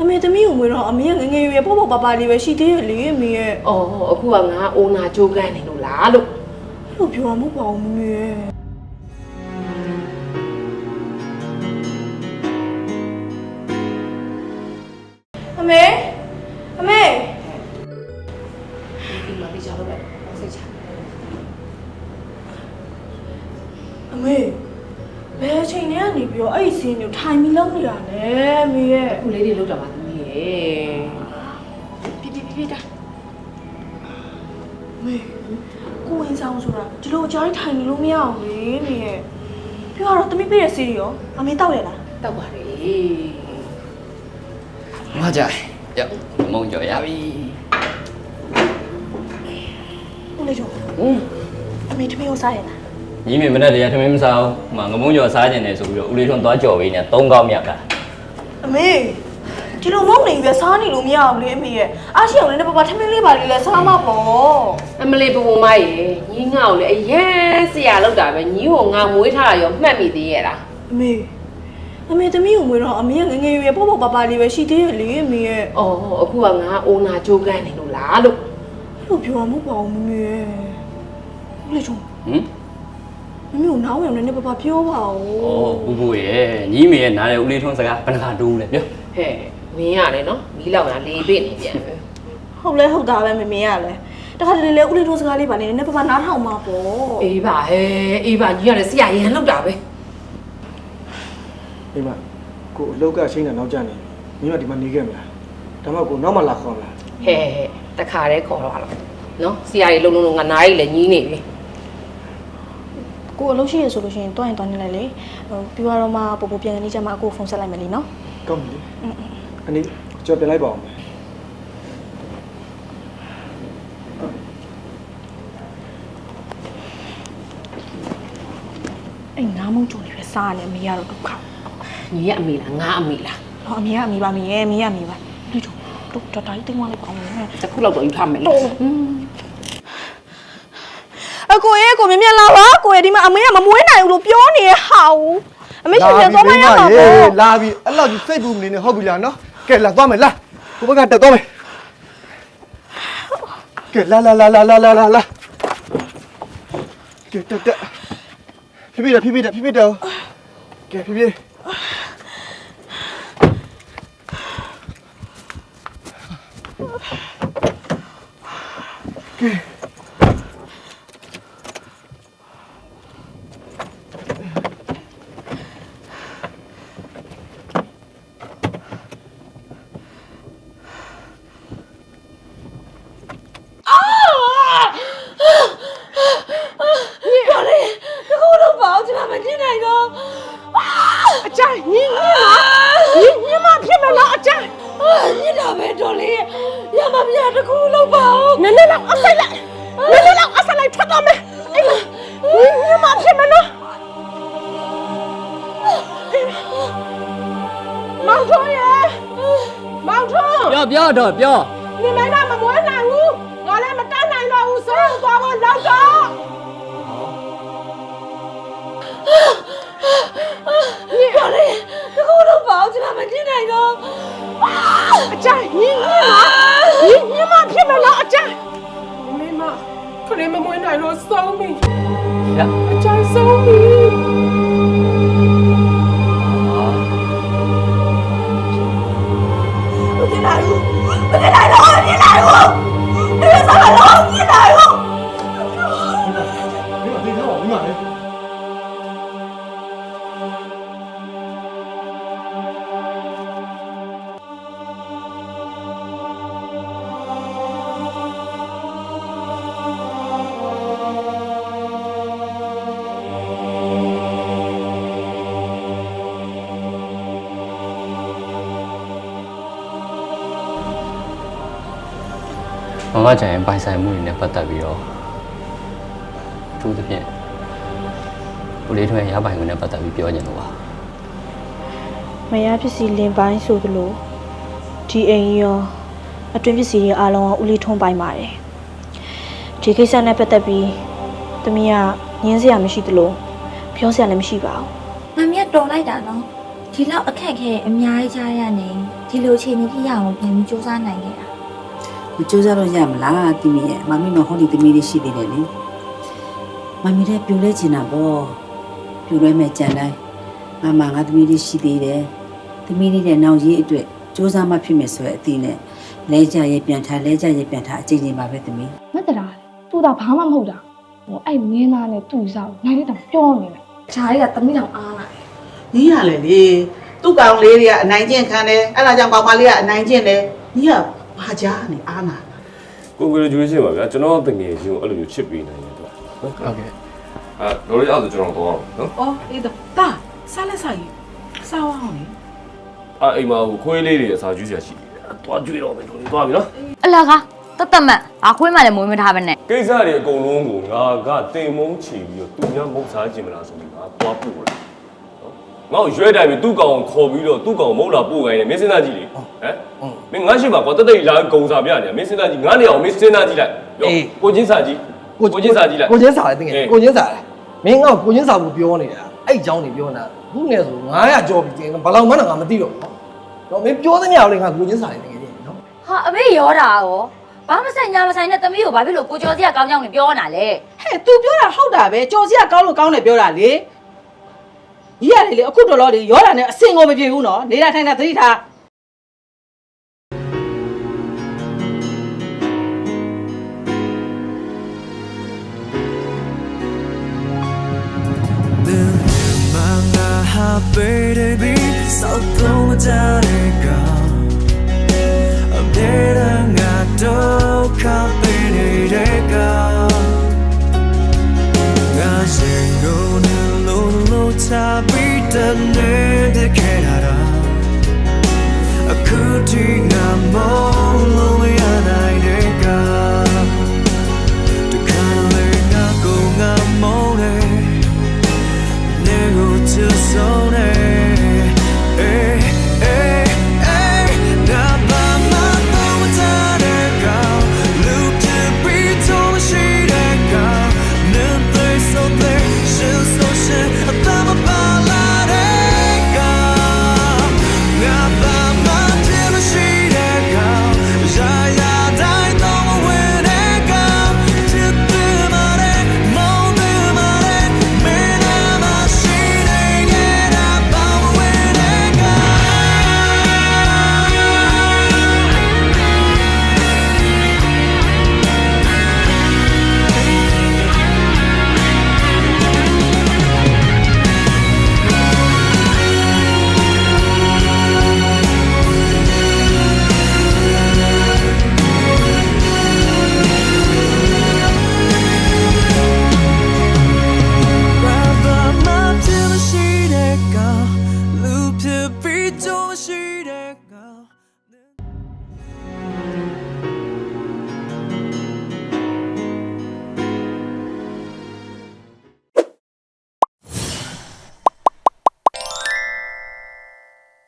အမေသမီးကိုမွေးတော့အမေကငယ်ငယ်ရွယ်ရွယ်ပေါ့ပေါ့ပါပါလေးပဲရှိသေးရဲ့လေအမေရဲ့အော်အခုကငါအိုနာကြိုးကန်းနေလို့လားလို့အဲ့လိုပြောမှာမဟုတ်ပါဘူးမမေရဲ့အမေအမေဒီမှာတိကျလို့ပဲစိတ်ချအမေ ဘယ်အချိန်တည်းကနေပြီးတော့အဲ့ဒီစင်းမျိုးထိုင်ပြီးလောက်နေတာလဲအမေရဲ့အခုလေးတွေလောက်တာပါသမီးရဲ့ပြပြပြပြတာအမေကိုဝင်ဆောင်ဆိုတာဒီလိုအကြားကြီးထိုင်နေလို့မရအောင်လေအမေရဲ့ပြောတော့တမိပေးတဲ့စီးရောအမေတောက်ရလားတောက်ပါလေငါကြရမုံကြော်ရပြီဦးလေးကျော်ဟွန်းအမေတမီးကိုစားရလား ညီမမနဲ့တည်းရထမင်းမစားဘူးဟိုမှာငမုံကြော်စားကျင်တယ်ဆိုပြီးတော့ဦးလေးထွန်းသွားကြော်ပေးနေသုံးကောင်းမြောက်တာအမေဒီလိုမဟုတ်နေပြီစားနေလို့မရအောင်လေအမေရဲ့အားရှိအောင်လည်းပပထမင်းလေးပါလေးလဲစားမှာပေါ့အမလေးပူမရေညီငါ့ကိုလည်းအရင်ဆရာလောက်တာပဲညီကိုငါမွေးထားတာရောမှတ်မိသေးရဲ့လားအမေအမေတမီးကိုမွေးတော့အမေကငယ်ငယ်ရွယ်ရွယ်ပေါ့ပေါ့ပါပါလေးပဲရှိသေးရဲ့လေအမေရဲ့အော်အခုကငါအိုနာကြိုးကန်းနေလို့လားလို့အဲ့လိုပြောမှာမဟုတ်ပါဘူးမမေရဲ့ဦးလေးကျော်ဟမ် မမေကိုနားဝင်အောင်လည်းပပပြောပါဦးဩဘူးဘူးရဲ့ညီမေရဲ့နားတဲ့ဦးလေးထွန်းစကားဘယ်နှခါတိုးလဲပြောဟဲ့မင်းရတယ်နော်မီးလောက်တာလေးပြနေပြန်ပဲဟုတ်လဲဟုတ်တာပဲမမေကလည်းတခါတလေလေဦးလေးတို့စကားလေးပါနေနဲ့ပပနားထောင်မှာပေါ့အေးပါဟဲ့အေးပါညီရတယ်ဆရာရန်လောက်တာပဲမိမကိုအလောက်ကချိန်တာနောက်ကျနေပြီမိမဒီမှာနေခဲ့မလားဒါမှကိုနောက်မှလာခေါ်မလားဟဲ့တခါတည်းခေါ်တော့လာနော်ဆရာကြီးလုံလုံလုံငါနားကြီးလည်းညီးနေပြီ ကိုအလုပ်ရှိရဆိုလို့ရှိရင်တွားရင်တွားနေလိုက်လေဟိုပြီးတော့မှပို့ပို့ပြန်ကနေကြမှာအကိုဖုန်းဆက်လိုက်မယ်လीနော်ကောင်းပြီလေအနည်းကြော်ပြန်လိုက်ပါအောင်မယ်အဲ့ငါးမုံကြုံနေပဲစားရတယ်အမေကတော့ဒုက္ခညီရဲ့အမေလားငါအမေလားဟောအမေကအမေပါမေရဲ့အမေကအမေပါလူတို့တို့တတိုင်းတင်းသွားလိုက်ပါဦးမယ်တခုလောက်တော့ယူထားမယ်လေ အကိုရဲ့ကိုမြင်မြင်လာပါကိုရဲ့ဒီမှာအမေကမမွေးနိုင်ဘူးလို့ပြောနေရဟာဦးအမေရှင်ပြန်သွားမရမှာပေါ့လာပြီအဲ့လောက်ကြီးစိတ်ပူမနေနဲ့ဟုတ်ပြီလားနော်ကဲလာသွားမယ်လာကိုဘက်ကတက်သွားမယ်ကဲလာလာလာလာလာလာလာလာကဲတက်တက်ဖိဖိတယ်ဖိဖိတယ်ဖိဖိတယ်ကဲဖိဖိကဲ ထွက်တော့မယ်အိမ်မမဖြစ်မနော်မောင်ထွန်းရယ်မောင်ထွန်းပြောပြောတော့ပြောနေမနာမမွေးနိုင်ဘူးငါလည်းမတတ်နိုင်တော့ဘူးဆိုးသွားဖို့လောက်တော့你搞的，这个我都包起来没进来的。啊！这你你你你妈骗不了， လေးမမွေးနိုင်လို့ဆုံးပြီရအချိုင်ဆုံးပြီ我进来了，我进来了，我进来了。 မမကြရင်ပိုင်ဆိုင်မှုတွေနဲ့ပတ်သက်ပြီးတော့သူသဖြင့်ဦးလေးထွန်းရဲ့ရပိုင်ခွင့်နဲ့ပတ်သက်ပြီးပြောကြလို့ပါမရပစ္စည်းလင်ပိုင်းဆိုသလိုဒီအိမ်ရောအတွင်းပစ္စည်းတွေအားလုံးကဦးလေးထုံးပိုင်းပါတယ်ဒီကိစ္စနဲ့ပတ်သက်ပြီးသမီးကငင်းစရာမရှိသလိုပြောစရာလည်းမရှိပါဘူးမမီးကတော်လိုက်တာနော်ဒီလောက်အခက်အခဲအများကြီးကြားရနေဒီဒီလိုအခြေအနေဖြစ်ရအောင်ပြန်ပြီးစူးစမ်းနိုင်ခဲ့တာ မကြိုးစားတော့ရမလားတီမီရဲ့မမီမဟောဒီတီမီလေးရှိသေးတယ်လေမမီလည်းပြိုလဲချင်တာပေါ့ပြိုလဲမဲ့ကြံတိုင်းမမငါသမီးလေးရှိသေးတယ်သမီးလေးတဲ့နောင်ရေးအတွက်စူးစမ်းမှဖြစ်မယ်ဆိုတဲ့အသီးနဲ့လဲကြရဲ့ပြန်ထားလဲကြရဲ့ပြန်ထားအချိန်ချင်းပါပဲသမီးမတရာလေသူတာဘာမှမဟုတ်တာဟိုအဲ့မင်းသားနဲ့သူ့စားကိုနိုင်တဲ့တောင်ပြောနေတယ်ဂျားတွေကတမိတောင်အားလာတယ်ညီရလေလေသူ့ကောင်လေးတွေကအနိုင်ကျင့်ခံတယ်အဲ့ဒါကြောင့်ကောင်မလေးကအနိုင်ကျင့်တယ်ညီက ဘာကြားနေအားနာကိုကိုကျွေးချင်းပါဗျာကျွန်တော်တငယ်ချင်းကိုအဲ့လိုမျိုးချစ်ပေးနိုင်တယ်တော့ဟုတ်ကဲ့အဲတော့ရအောင်ကျွန်တော်တော့နော်အော်အေးတော့တာစားလက်စားကြီးစားအောင်လေအဲအိမ်မှာဟိုခွေးလေးတွေအစာကျွေးစရာရှိတယ်တွားကျွေးတော့မယ်တို့တွားပြီနော်အလကားတတ်တတ်မတ်ဘာခွေးမှလည်းမွေးမထားပါနဲ့ကိစ္စတွေအကုန်လုံးကိုငါကတင်မုန်းချီပြီးတော့သူများမုတ်စားခြင်းမလားဆိုပြီးငါတွားပို့လာ ငါ့ကိုရွဲတိုင်ပြီးသူ့ကောင်ကိုခေါ်ပြီးတော့သူ့ကောင်ကိုမုံလာပို့ခိုင်းတယ်မင်းစဉ်းစားကြည့်လေဟမ်မင်းငါရှိမှာကွာတက်တက်ကြီးလာကုံစာပြနေတယ်မင်းစဉ်းစားကြည့်ငါနေအောင်မင်းစဉ်းစားကြည့်လိုက်ရောကိုချင်းစာကြည့်ကိုချင်းစာကြည့်လိုက်ကိုချင်းစာလည်းတင်ငယ်ကိုချင်းစာလည်းမင်းငါ့ကိုကိုချင်းစာကိုပြောနေတာအဲ့အကြောင်းနေပြောနေတာခုနဲ့ဆို900ကြော်ပြီးတင်ဘယ်လောက်မှန်းတော့ငါမသိတော့ဘူးတော့မင်းပြောသမျှလေးငါကိုချင်းစာလည်းတင်ငယ်တင်နော်ဟာအမေရောတာရောဘာမဆိုင်ညာမဆိုင်နဲ့သမီးကိုဘာဖြစ်လို့ကိုကျော်စီကကောင်းကြောင်းနေပြောနေတာလဲဟဲ့ तू ပြောတာဟုတ်တာပဲကျော်စီကကောင်းလို့ကောင်းတယ်ပြောတာလေ ညီရတယ်လေအခုတော်တော်လေးရောတာနဲ့အစင်ကိုမပြေဘူးနော်နေတာထိုင်တာသတိထား Manga baby sao không jare ka Abdera the 就是